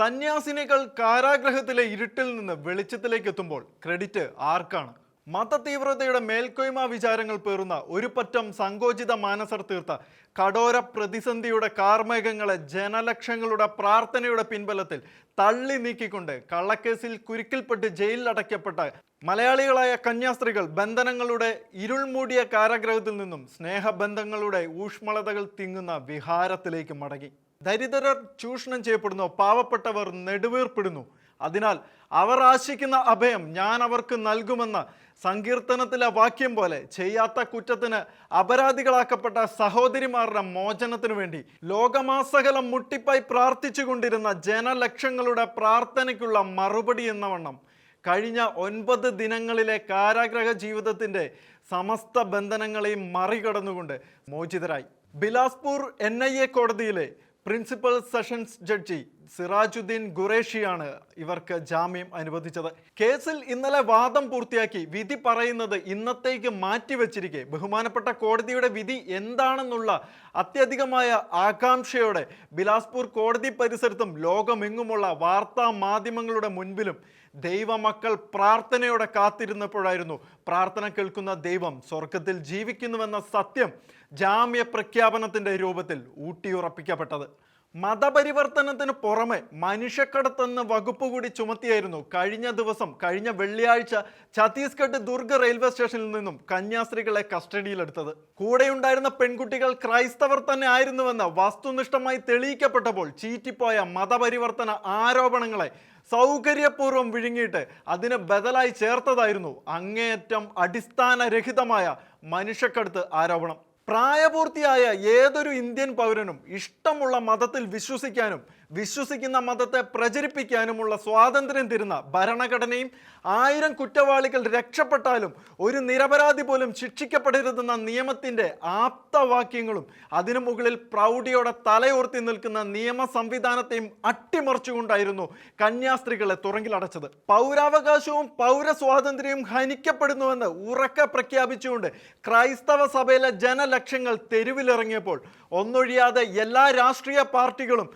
സന്യാസിനികൾ കാരാഗ്രഹത്തിലെ ഇരുട്ടിൽ നിന്ന് വെളിച്ചത്തിലേക്ക് എത്തുമ്പോൾ ക്രെഡിറ്റ് ആർക്കാണ്? മതതീവ്രതയുടെ മേൽക്കോയ്മ വിചാരങ്ങൾ പേറുന്ന ഒരു പറ്റം സങ്കോചിത മാനസർ തീർത്ത കടോര പ്രതിസന്ധിയുടെ കാർമേഘങ്ങളെ ജനലക്ഷങ്ങളുടെ പ്രാർത്ഥനയുടെ പിൻബലത്തിൽ തള്ളി നീക്കിക്കൊണ്ട് കള്ളക്കേസിൽ കുരുക്കിൽപ്പെട്ട് ജയിലിൽ അടയ്ക്കപ്പെട്ട മലയാളികളായ കന്യാസ്ത്രീകൾ ബന്ധനങ്ങളുടെ ഇരുൾമൂടിയ കാരാഗ്രഹത്തിൽ നിന്നും സ്നേഹബന്ധങ്ങളുടെ ഊഷ്മളതകൾ തിങ്ങുന്ന വിഹാരത്തിലേക്ക് മടങ്ങി. ദരിദ്രർ ചൂഷണം ചെയ്യപ്പെടുന്നു പാവപ്പെട്ടവർ നെടുവീർപ്പിടുന്നു. അതിനാൽ അവർ ആശിക്കുന്ന അഭയം ഞാൻ അവർക്ക് നൽകുമെന്ന് സങ്കീർത്തനത്തിലെ വാക്യം പോലെ ചെയ്യാത്ത കുറ്റത്തിന് അപരാധികളാക്കപ്പെട്ട സഹോദരിമാരുടെ മോചനത്തിനു വേണ്ടി ലോകമാസകലം മുട്ടിപ്പായി പ്രാർത്ഥിച്ചുകൊണ്ടിരുന്ന ജനലക്ഷങ്ങളുടെ പ്രാർത്ഥനയ്ക്കുള്ള മറുപടി എന്ന വണ്ണം കഴിഞ്ഞ ഒൻപത് ദിനങ്ങളിലെ കാരാഗ്രഹ ജീവിതത്തിന്റെ സമസ്ത ബന്ധനങ്ങളെയും മറികടന്നുകൊണ്ട് മോചിതരായി. ബിലാസ്പൂർ എൻ കോടതിയിലെ പ്രിൻസിപ്പൽ സെഷൻസ് ജഡ്ജി സിറാജുദ്ദീൻ ഖുറേഷിയാണ് ഇവർക്ക് ജാമ്യം അനുവദിച്ചത്. കേസിൽ ഇന്നലെ വാദം പൂർത്തിയാക്കി. വിധി പറയുന്നത് ഇന്നത്തേക്ക് മാറ്റിവെച്ചിരിക്കെ. ബഹുമാനപ്പെട്ട കോടതിയുടെ വിധി എന്താണെന്നുള്ള അത്യധികമായ ആകാംക്ഷയോടെ ബിലാസ്പൂർ കോടതി പരിസരത്തും ലോകമെങ്ങുമുള്ള വാർത്താ മാധ്യമങ്ങളുടെ മുൻപിലും ദൈവമക്കൾ പ്രാർത്ഥനയോടെ കാത്തിരുന്നപ്പോഴായിരുന്നു പ്രാർത്ഥന കേൾക്കുന്ന ദൈവം സ്വർഗത്തിൽ ജീവിക്കുന്നുവെന്ന സത്യം ജാമ്യ പ്രഖ്യാപനത്തിന്റെ രൂപത്തിൽ ഊട്ടിയുറപ്പിക്കപ്പെട്ടത്. മതപരിവർത്തനത്തിന് പുറമെ മനുഷ്യക്കടത്തെന്ന വകുപ്പ് കൂടി ചുമത്തിയായിരുന്നു കഴിഞ്ഞ ദിവസം കഴിഞ്ഞ വെള്ളിയാഴ്ച ഛത്തീസ്ഗഡ് ദുർഗ് റെയിൽവേ സ്റ്റേഷനിൽ നിന്നും കന്യാസ്ത്രീകളെ കസ്റ്റഡിയിലെടുത്തത്. കൂടെയുണ്ടായിരുന്ന പെൺകുട്ടികൾ ക്രൈസ്തവർ തന്നെ ആയിരുന്നുവെന്ന് വസ്തുനിഷ്ഠമായി തെളിയിക്കപ്പെട്ടപ്പോൾ ചീറ്റിപ്പോയ മതപരിവർത്തന ആരോപണങ്ങളെ സൗകര്യപൂർവം വിഴുങ്ങിയിട്ട് അതിന് ബദലായി ചേർത്തതായിരുന്നു അങ്ങേയറ്റം അടിസ്ഥാനരഹിതമായ മനുഷ്യക്കടുത്ത് ആരോപണം. പ്രായപൂർത്തിയായ ഏതൊരു ഇന്ത്യൻ പൗരനും ഇഷ്ടമുള്ള മതത്തിൽ വിശ്വസിക്കാനും വിശ്വസിക്കുന്ന മതത്തെ പ്രചരിപ്പിക്കാനുമുള്ള സ്വാതന്ത്ര്യം തരുന്ന ഭരണഘടനയും ആയിരം കുറ്റവാളികൾ രക്ഷപ്പെട്ടാലും ഒരു നിരപരാധി പോലും ശിക്ഷിക്കപ്പെടരുതെന്ന നിയമത്തിന്റെ ആപ്തവാക്യങ്ങളും അതിനു മുകളിൽ പ്രൗഢിയോടെ തലയോർത്തി നിൽക്കുന്ന നിയമ സംവിധാനത്തെയും അട്ടിമറിച്ചുകൊണ്ടായിരുന്നു കന്യാസ്ത്രീകളെ തുറങ്കിലടച്ചത് പൗരാവകാശവും പൗരസ്വാതന്ത്ര്യവും ഹനിക്കപ്പെടുന്നുവെന്ന് ഉറക്കെ പ്രഖ്യാപിച്ചുകൊണ്ട് ക്രൈസ്തവ സഭയിലെ ജനലക്ഷങ്ങൾ തെരുവിലിറങ്ങിയപ്പോൾ ഒന്നൊഴിയാതെ എല്ലാ രാഷ്ട്രീയ പാർട്ടികളും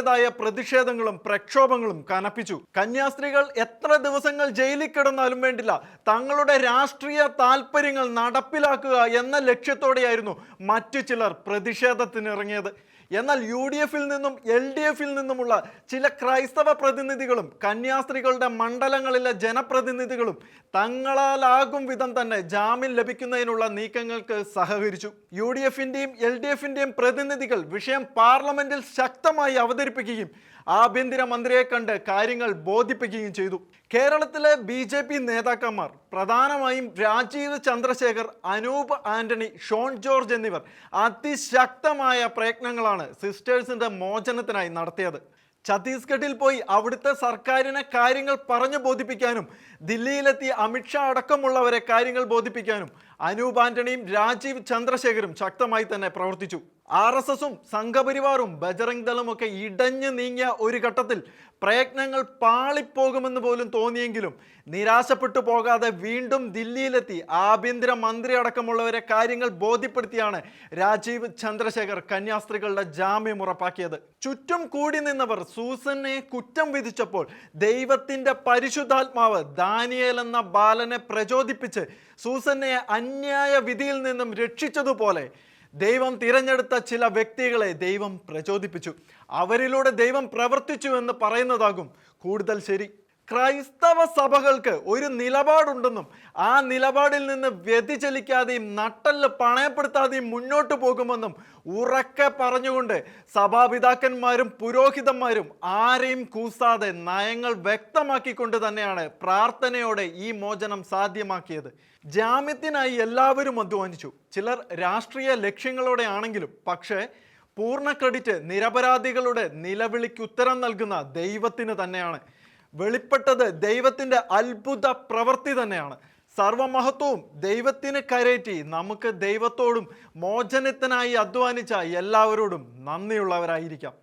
അവരുടേതായ പ്രതിഷേധങ്ങളും പ്രക്ഷോഭങ്ങളും കനപ്പിച്ചു. കന്യാസ്ത്രീകൾ എത്ര ദിവസങ്ങൾ ജയിലിൽ കിടന്നാലും വേണ്ടില്ല. തങ്ങളുടെ രാഷ്ട്രീയ താല്പര്യങ്ങൾ നടപ്പിലാക്കുക എന്ന ലക്ഷ്യത്തോടെയായിരുന്നു മറ്റു ചിലർ പ്രതിഷേധത്തിനിറങ്ങിയത്. എന്നാൽ യു ഡി എഫിൽ നിന്നും എൽ ഡി എഫിൽ നിന്നുമുള്ള ചില ക്രൈസ്തവ പ്രതിനിധികളും കന്യാസ്ത്രീകളുടെ മണ്ഡലങ്ങളിലെ ജനപ്രതിനിധികളും തങ്ങളാലാകും വിധം തന്നെ ജാമ്യം ലഭിക്കുന്നതിനുള്ള നീക്കങ്ങൾക്ക് സഹകരിച്ചു. യു ഡി എഫിന്റെയും എൽ ഡി എഫിന്റെയും പ്രതിനിധികൾ വിഷയം പാർലമെന്റിൽ ശക്തമായി അവതരിപ്പിക്കുകയും ആഭ്യന്തര മന്ത്രിയെ കണ്ട് കാര്യങ്ങൾ ബോധിപ്പിക്കുകയും ചെയ്തു. കേരളത്തിലെ ബി ജെ പി നേതാക്കന്മാർ പ്രധാനമായും രാജീവ് ചന്ദ്രശേഖർ അനൂപ് ആന്റണി ഷോൺ ജോർജ് എന്നിവർ അതിശക്തമായ പ്രയത്നങ്ങളാണ് സിസ്റ്റേഴ്സിന്റെ മോചനത്തിനായി നടത്തിയത്. ഛത്തീസ്ഗഡിൽ പോയി അവിടുത്തെ സർക്കാരിനെ കാര്യങ്ങൾ പറഞ്ഞു ബോധിപ്പിക്കാനും ദില്ലിയിലെത്തി അമിത്ഷാ അടക്കമുള്ളവരെ കാര്യങ്ങൾ ബോധിപ്പിക്കാനും അനൂപ് ആന്റണിയും രാജീവ് ചന്ദ്രശേഖരും ശക്തമായി തന്നെ പ്രവർത്തിച്ചു. ആർ എസ് എസും സംഘപരിവാറും ബജറംഗ് ദളും ഒക്കെ ഇടഞ്ഞു നീങ്ങിയ ഒരു ഘട്ടത്തിൽ പ്രയത്നങ്ങൾ പാളിപ്പോകുമെന്ന് പോലും തോന്നിയെങ്കിലും നിരാശപ്പെട്ടു പോകാതെ വീണ്ടും ദില്ലിയിലെത്തി ആഭ്യന്തര മന്ത്രി അടക്കമുള്ളവരെ കാര്യങ്ങൾ ബോധ്യപ്പെടുത്തിയാണ് രാജീവ് ചന്ദ്രശേഖർ കന്യാസ്ത്രീകളുടെ ജാമ്യം ഉറപ്പാക്കിയത്. ചുറ്റും കൂടി നിന്നവർ സൂസനെ കുറ്റം വിധിച്ചപ്പോൾ ദൈവത്തിന്റെ പരിശുദ്ധാത്മാവ് ദാനിയേൽ എന്ന ബാലനെ പ്രചോദിപ്പിച്ച് സൂസനെ അന്യായ വിധിയിൽ നിന്നും രക്ഷിച്ചതുപോലെ ദൈവം തിരഞ്ഞെടുത്ത ചില വ്യക്തികളെ ദൈവം പ്രചോദിപ്പിച്ചു. അവരിലൂടെ ദൈവം പ്രവർത്തിച്ചു എന്ന് പറയുന്നതാകും കൂടുതൽ ശരി. ക്രൈസ്തവ സഭകൾക്ക് ഒരു നിലപാടുണ്ടെന്നും ആ നിലപാടിൽ നിന്ന് വ്യതിചലിക്കാതെയും നട്ടൽ പണയപ്പെടുത്താതെയും മുന്നോട്ട് പോകുമെന്നും ഉറക്കെ പറഞ്ഞുകൊണ്ട് സഭാപിതാക്കന്മാരും പുരോഹിതന്മാരും ആരെയും കൂസാതെ നയങ്ങൾ വ്യക്തമാക്കിക്കൊണ്ട് തന്നെയാണ് പ്രാർത്ഥനയോടെ ഈ മോചനം സാധ്യമാക്കിയത്. ജാമ്യത്തിനായി എല്ലാവരും അധ്വാനിച്ചു. ചിലർ രാഷ്ട്രീയ ലക്ഷ്യങ്ങളോടെ ആണെങ്കിലും പക്ഷേ പൂർണ ക്രെഡിറ്റ് നിരപരാധികളുടെ നിലവിളിക്ക് ഉത്തരം നൽകുന്ന ദൈവത്തിന് തന്നെയാണ്. വെളിപ്പെട്ടത് ദൈവത്തിന്റെ അത്ഭുത പ്രവൃത്തി തന്നെയാണ്. സർവമഹത്വവും ദൈവത്തിന് കരേറ്റി നമുക്ക് ദൈവത്തോടും മോചനത്തിനായി അധ്വാനിച്ച എല്ലാവരോടും നന്ദിയുള്ളവരായിരിക്കാം.